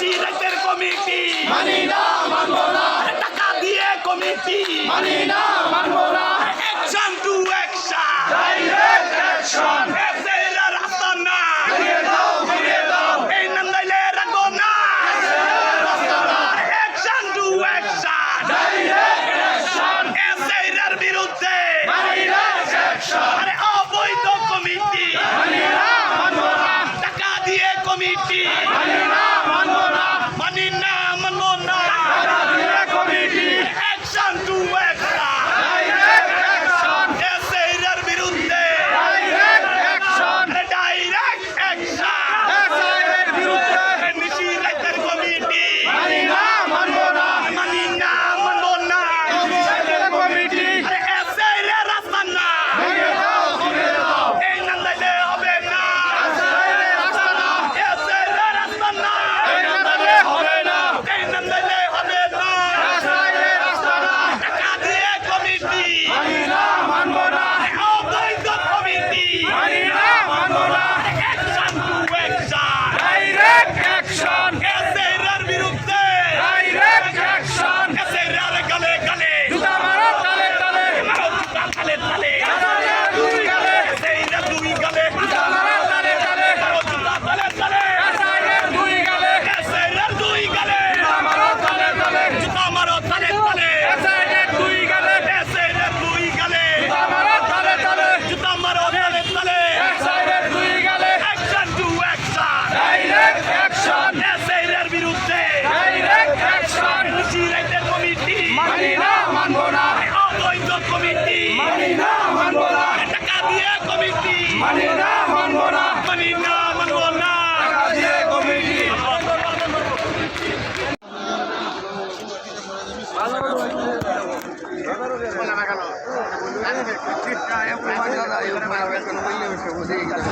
খুশি কমিটি। মানি না মানবো না। টাকা দিয়ে কমিটি। মানি না মানবো না। Action to action direct action Father. আছে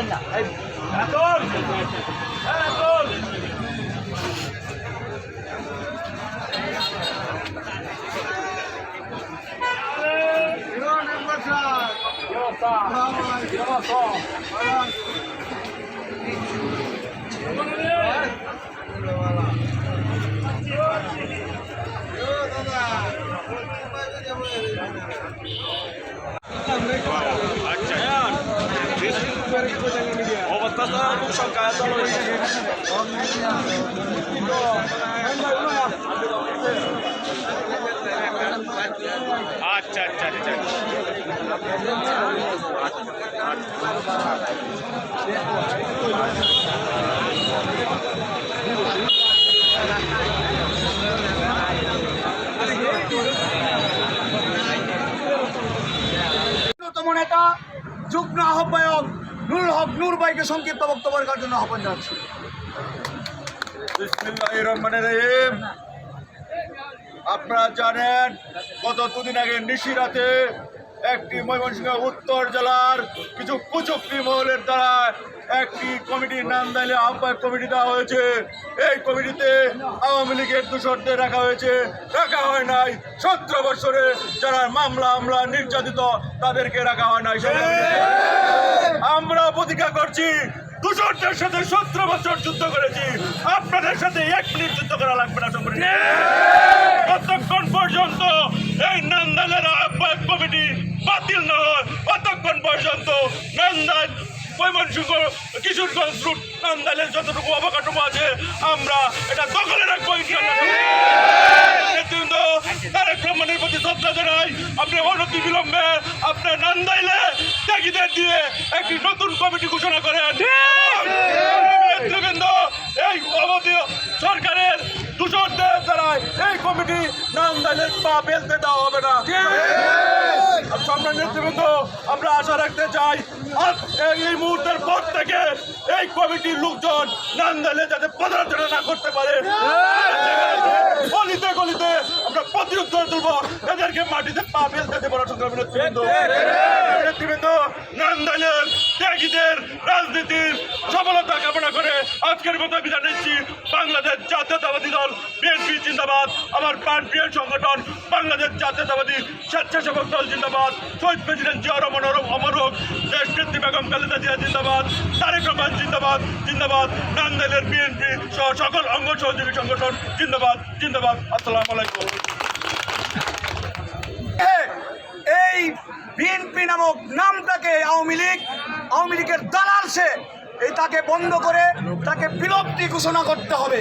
আচ্ছা অন্যতম নেতা, যুগ্ম আহ্বায়ক নুরুল হক, নূর ভাইকে সংক্ষিপ্ত বক্তব্য রাখার জন্য আহ্বান জানাচ্ছি। আপনারা জানেন, গত দুদিন আগে নিশিরাতে একটি ময়মনসিংহ উত্তর জেলার কিছু কুচুক্তি মহলের দ্বারা একটি কমিটির নাম দিলে আহ্বায়ক কমিটি দেওয়া হয়েছে। এই কমিটিতে আওয়ামী লীগের দূষরদের রাখা হয়েছে। রাখা হয় নাই। সতেরো বছরে যারা মামলা আমলা নির্যাতিত, তাদেরকে রাখা হয় নাই। আমরা প্রতিজ্ঞা করছি দূষণদের সাথে সতেরো বছর যুদ্ধ করেছি। আপনাদের সাথে এক মিনিট যুদ্ধ করা লাগবে না কতক্ষণ পর্যন্ত এই নান্দালের আহ্বায়ক কমিটি বাতিল না হয়? ততক্ষণ পর্যন্ত নান্দাল ময়মনসিংহ, কিশোরগঞ্জ রুট নান্দালের যতটুকু অবকাঠামো আছে, আমরা এটা দখলে রাখব নেতৃবৃন্দ, তারেক রহমানের প্রতি শ্রদ্ধা জানাই, আপনি অনতি বিলম্বে আপনার নান্দাইলে ত্যাগীদের দিয়ে একটি নতুন কমিটি ঘোষণা করেন। নেতৃবৃন্দ, এই অবধি সরকারের দূষণদের দ্বারা এই কমিটি নান্দাইলের পা ফেলতে দেওয়া হবে না। সম্মান নেতৃবৃন্দ আমরা আশা রাখতে চাই এই- মুহূর্তের পর থেকে এই কমিটির লোকজন নান্দালে যাতে পদার্থনা না করতে পারে। গলিতে গলিতে প্রতিরোধ করে তুলবো এদেরকে মাটিতে পা ফেলতে দেবো না সংগ্রামী নেতৃবৃন্দ ত্যাগীদের রাজনীতির সফলতা কামনা করে আজকের মতো বিদায় নিচ্ছি। বাংলাদেশ জাতীয়তাবাদী দল বিএনপি জিন্দাবাদ আমার প্রাণ প্রিয় সংগঠন বাংলাদেশ জাতীয়তাবাদী স্বেচ্ছাসেবক দল জিন্দাবাদ শহীদ প্রেসিডেন্ট জিয়া রহমান অমর দেশ নেত্রী বেগম খালেদা জিয়া জিন্দাবাদ তারেক রহমান জিন্দাবাদ জিন্দাবাদ নান্দাইলের বিএনপি সহ সকল অঙ্গ সহযোগী সংগঠন জিন্দাবাদ জিন্দাবাদ। আসসালামু আলাইকুম। এই বিএনপি নামক নামটাকে আওয়ামী লীগ, আওয়ামী লীগের দালাল সে এই তাকে বন্ধ করে তাকে বিলুপ্তি ঘোষণা করতে হবে।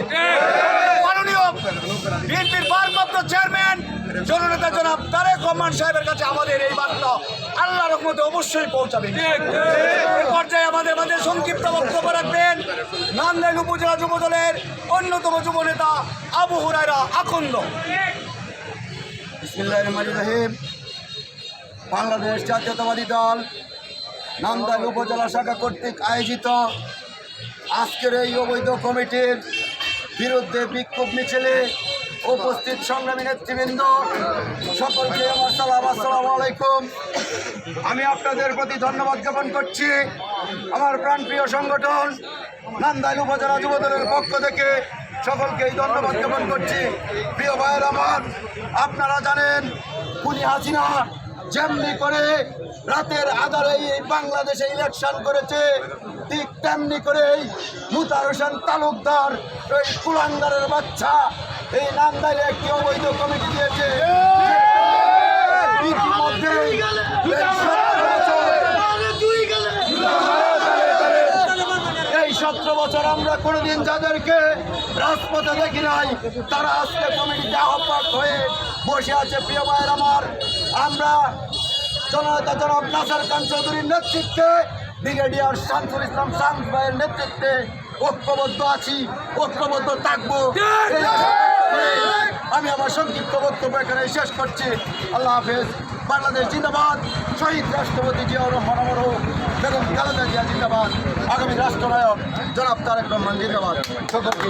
মাননীয় বিএনপির ভারপ্রাপ্ত চেয়ারম্যান, জননেতা জনাব তারেক রহমান সাহেবের কাছে আমাদের এই বার্তা আল্লাহ রহমতে অবশ্যই পৌঁছাবে। পর্যায়ে আমাদের মাঝে সংক্ষিপ্ত বক্তব্য রাখবেন নান্দাইল উপজেলা যুব দলের অন্যতম যুব নেতা আবু হুরায়রা আকন্দ। বাংলাদেশ জাতীয়তাবাদী দল নান্দাইল উপজেলা শাখা কর্তৃক আয়োজিত আজকের এই অবৈধ কমিটির বিরুদ্ধে বিক্ষোভ মিছিলে উপস্থিত সংগ্রামী নেতৃবৃন্দ, সকলকে আমার সালাম, আসসালামু আলাইকুম। আমি আপনাদের প্রতি ধন্যবাদ জ্ঞাপন করছি। আমার প্রাণপ্রিয় সংগঠন নান্দাইল উপজেলা যুবদলের পক্ষ থেকে সকলকেই ধন্যবাদ জ্ঞাপন করছি। প্রিয় ভাইয়ের আমার, আপনারা জানেন, খুনি হাসিনা যেমনি করে রাতের আধারে এই বাংলাদেশে ইলেকশন করেছে, ঠিক তেমনি করে এই মুতার হোসেন তালুকদার, ওই কুলাঙ্গারের বাচ্চা, এই নান্দাইলে একটি অবৈধ কমিটি দিয়েছে। এই সতেরো বছর আমরা কোনোদিন যাদেরকে রাজপথে দেখি নাই। তারা আজকে কমিটিতে আহ্বায়ক হয়ে বসে আছে, প্রিয় ভাইয়ের আমার। আমরা জনতা জনাব নাসার খান চৌধুরীর নেতৃত্বে ব্রিগেডিয়ার শামসুল ইসলাম শামস ভাইয়ের নেতৃত্বে ঐক্যবদ্ধ আছি, ঐক্যবদ্ধ থাকব। আমি আমার সংক্ষিপ্ত বক্তব্য এখানে শেষ করছি। আল্লাহ হাফেজ। বাংলাদেশ জিন্দাবাদ। শহীদ রাষ্ট্রপতি জিয়াউর রহমান বেগম খালেদা জিয়া জিন্দাবাদ। আগামী রাষ্ট্রনায়ক জনাব তারেক রহমান জিন্দাবাদ। ধন্যবাদ।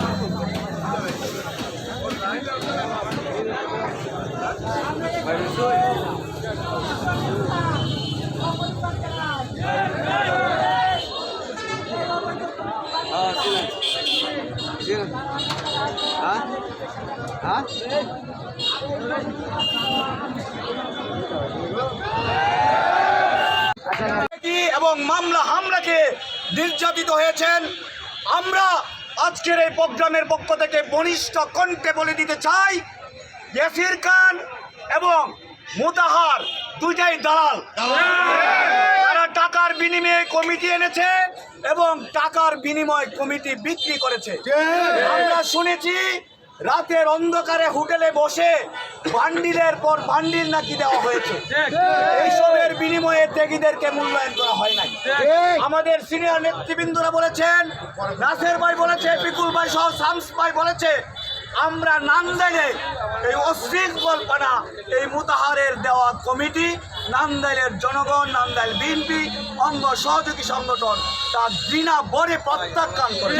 এবং মামলা হামলাকে নির্যাতিত হয়েছেন? আমরা আজকের এই প্রোগ্রামের পক্ষ থেকে বনিষ্ঠ কণ্ঠে বলে দিতে চাই ইয়াসির খান এবং মুতাহার দুইটাই দালাল। তারা টাকার বিনিময়ে কমিটি এনেছে এবং টাকার বিনিময়ে কমিটি বিক্রি করেছে। আমরা শুনেছি রাতের অন্ধকারে হোটেলে বসে বান্ডিলের পর বান্ডিল নাকি দেওয়া হয়েছে। এইসবের বিনিময়ে ত্যাগীদেরকে মূল্যায়ন করা হয় নাই। আমাদের সিনিয়র নেতৃবৃন্দরা বলেছেন নাসের ভাই বলেছে পিকুল ভাই সহ শামস ভাই বলেছে, আমরা নান্দাইলে এই অশৃঙ্খলপানা এই মুতাহারের দেওয়া কমিটি, নান্দাইলের জনগণ, নান্দাইল বিএনপি, অঙ্গ সহযোগী সংগঠন, তা ঘৃণা বরে প্রত্যাখ্যান করে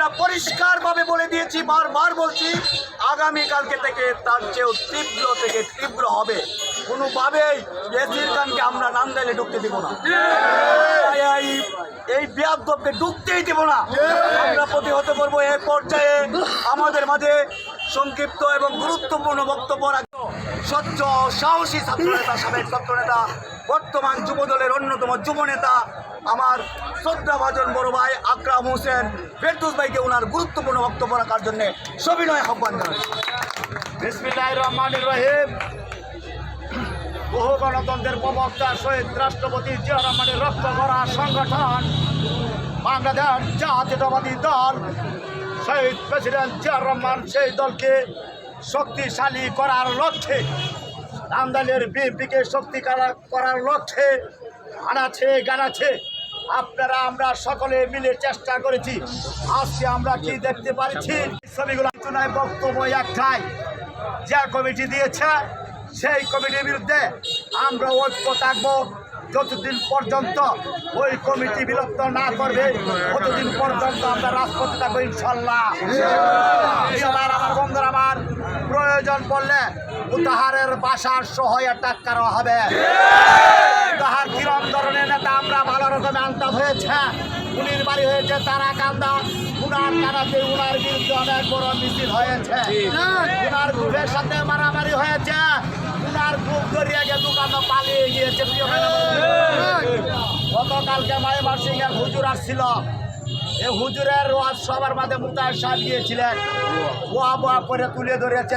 আমরা পরিষ্কারভাবে বলে দিয়েছি, বারবার বলছি, আগামীকালকে থেকে তার চেয়েও তীব্র থেকে তীব্র হবে। কোনোভাবেই এসির খানকে আমরা নান্দাইলে ঢুকতে দিব না। এই- বিয়াদবকে ঢুকতেই দেব না। আমরা প্রতিহত করব এই পর্যায়ে আমাদের মাঝে সংক্ষিপ্ত এবং গুরুত্বপূর্ণ বক্তব্য রাখব স্বচ্ছ, সাহসী ছাত্রনেতা, সাবেক ছাত্রনেতা বর্তমান যুবদলের অন্যতম যুবনেতা আমার শ্রদ্ধাভাজন বড় ভাই আকরাম হোসেন ফেরদুস ভাইকে ওনার গুরুত্বপূর্ণ বক্তব্য রাখার জন্য সবিনয় আহ্বান বিসমিল্লাহ রহমান রহিম। বহু গণতন্ত্রের প্রবক্তা, শহীদ রাষ্ট্রপতি জিয়া রহমানের রক্ত করা সংগঠন, বাংলাদেশ জাতীয়তাবাদী দল। শহীদ প্রেসিডেন্ট জিয়া রহমান সেই দলকে শক্তিশালী করার লক্ষ্যে আমদালের বিএনপিকে শক্তি করা- করার লক্ষ্যে আনাছে গানাছে আপনারা, আমরা সকলে মিলে চেষ্টা করেছি। আজকে আমরা কি দেখতে পাচ্ছি? ছবিগুলো আলোচনায় বক্তব্য একটাই, যে কমিটি দিয়েছে, সেই কমিটির বিরুদ্ধে আমরা ঐক্য থাকব। যতদিন পর্যন্ত ওই কমিটি বিলুপ্ত না করবে, ততদিন পর্যন্ত আমরা রাজপথে থাকব ইনশাল্লাহ। আমার বন্ধুরা আমার প্রয়োজন পড়লে উতাহারের বাসার সহায় টাক করা হবে। তাহার কিরম ধরনের নেতা আমরা ভালো রকমে আনতে হয়েছে। উনির বাড়ি হয়েছে তারা কান্দা উনার কানাতে উনার বিরুদ্ধে অনেক বড় মিছিল হয়েছে। উনার গ্রুপের সাথে মারামারি হয়েছে। উনার গ্রুপ ধরিয়ে গিয়ে দোকানে পালিয়ে গিয়েছে। গতকালকে মায়েমার সিং এর হুজুর আসছিল। এই হুজুরের ওয়াজ সবার মাঝে মুতায় সাহেব গিয়েছিলেন ওয়া বোয়া করে তুলে ধরেছে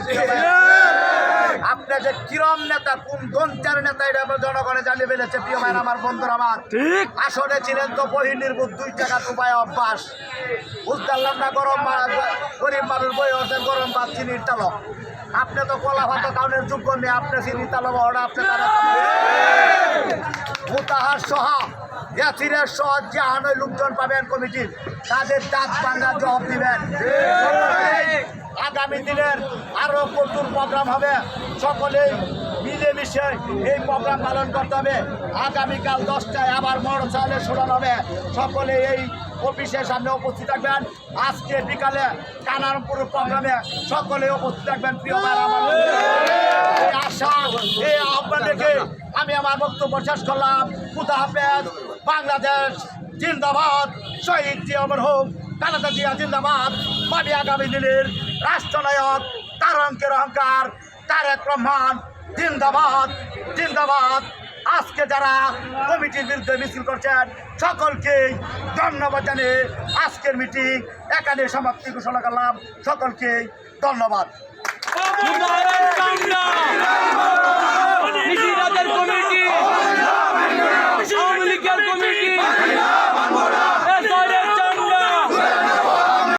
যে কিরম নেতা কোন দন্তের নেতা এটা জনগণে জানিয়ে ফেলেছে প্রিয় ভাই আমার বন্ধুরা আমার। ঠিক। আসলে ছিলেন তো বহির্নির বুধ দুই টাকা উপায় অভ্যাস। বুঝতে না গরম গরিব মানুষ বই হচ্ছে গরম ভাত চিনির তালক। আপনি তো কলা ভাত কাউনের যোগ্য নেই আপনি চিনির তালক ওটা আপনি তারা মুতাহার সহা। ইয়াসিরের সহ জাহান ওই লোকজন পাবেন কমিটির। তাদের দাঁত ভাঙ্গা জবাব দিবেন। আগামী দিনের আরও প্রচুর প্রোগ্রাম হবে। সকলেই মিলেমিশে এই প্রোগ্রাম পালন করতে হবে। আগামীকাল দশটায় আবার মোটর চালে শোনান হবে। সকলে এই অফিসের সামনে উপস্থিত থাকবেন। আজকে বিকালে কানারপুর প্রোগ্রামে সকলে উপস্থিত থাকবেন, প্রিয় আশা, এই আহ্বান রেখে আমি আমার বক্তব্য শেষ করলাম। খুদা হাফেজ। বাংলাদেশ জিন্দাবাদ, শহীদ জিয়া হোক কানাদা জিয়া জিন্দাবাদ মানে আগামী দিনের রাষ্ট্রনায়ক, তার অঙ্কের অহংকার তারেক রহমান, জিন্দাবাদ জিন্দাবাদ। আজকে যারা কমিটির বিরুদ্ধে মিছিল করছেন সকলকেই ধন্যবাদ জানিয়ে আজকের মিটিং এখানে সমাপ্তি ঘোষণা করলাম। সকলকেই ধন্যবাদ। কমিটি। কমিটি